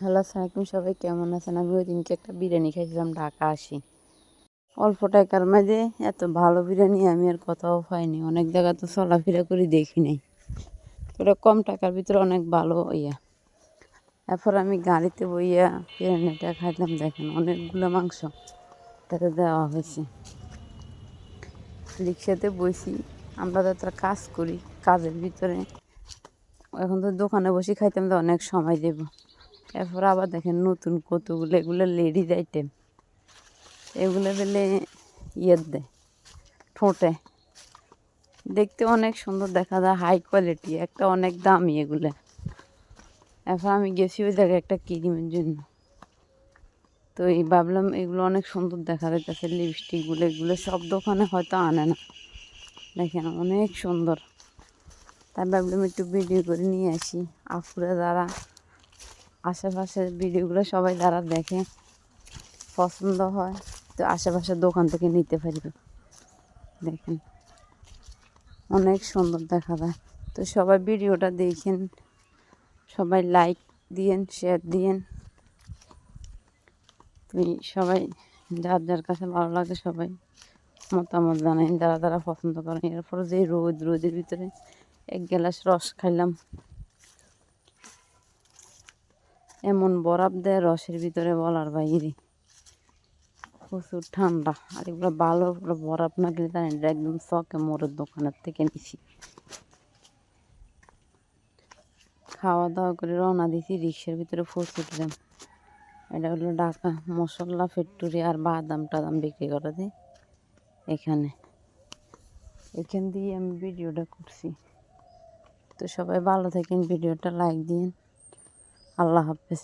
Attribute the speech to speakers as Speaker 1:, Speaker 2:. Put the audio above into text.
Speaker 1: Hello সালামালাইকুম সবাই কেমন আছেন? আমি ওই দিনকে একটা বিরিয়ানি খাইছিলাম, ঢাকা আসি। অল্প টাকার মাঝে এত ভালো বিরিয়ানি আমি আর কোথাও পাইনি। অনেক জায়গা তো চলাফেরা করে, দেখি নাই। ওটা কম টাকার ভিতরে অনেক ভালো ইয়া। এরপর আমি গাড়িতে বইয়া বিরিয়ানিটা খাইলাম, দেখেন অনেকগুলো মাংস তাতে দেওয়া হয়েছে। রিক্সাতে বসি আমরা তো একটা কাজ করি, কাজের ভিতরে। এখন তো দোকানে বসে খাইতাম তো অনেক সময় দেব। এরপর আবার দেখেন নতুন কতগুলো, এগুলো লেডিজ আইটেম এগুলো দিলে ইয়ের দেয়, ঠোঁটে। দেখতে অনেক সুন্দর দেখা যায় হাই কোয়ালিটি একটা অনেক দামি এগুলো। এরপর আমি গেছি ওই জায়গায় একটা ক্রিমের জন্য। তো এই ভাবলাম এগুলো অনেক সুন্দর দেখা যাইতেছে লিপস্টিকগুলো এগুলো সব দোকানে হয়তো আনে না। দেখেন অনেক সুন্দর। তাই ভাবলাম একটু ভিডিও করে নিয়ে আসি। আপুরা যারা আশেপাশের ভিডিওগুলো সবাই যারা দেখে পছন্দ হয়, তো আশেপাশের দোকান থেকে নিতে পারবে। দেখেন, অনেক সুন্দর দেখা যায়। তো সবাই ভিডিওটা দেখেন, সবাই লাইক দিয়েন শেয়ার দিয়েন। তুমি সবাই যার যার কাছে ভালো লাগে সবাই মতামত জানাই যারা যারা পছন্দ করেন। এরপর যে রোদ, রোদের ভিতরে এক গ্লাস রস খাইলাম। এমন বরফ দেয় রসের ভিতরে বলার বাইরে। প্রচুর ঠান্ডা। আর এগুলো ভালো, এগুলো বরফ না গেলে জানেন, এটা একদম শখে মোড়ের দোকানের থেকে নিছি। খাওয়া দাওয়া করে রওনা দিছি, রিক্সার ভিতরে ফুস উঠলাম। এটা হলো ঢাকা মশলা ফ্যাক্টরি আর বাদাম টাদাম বিক্রি করে দেয় এখানে। এখান দিয়ে আমি ভিডিওটা করছি। তো সবাই ভালো থাকেন, ভিডিওটা লাইক দিন আল্লাহ হাফেজ।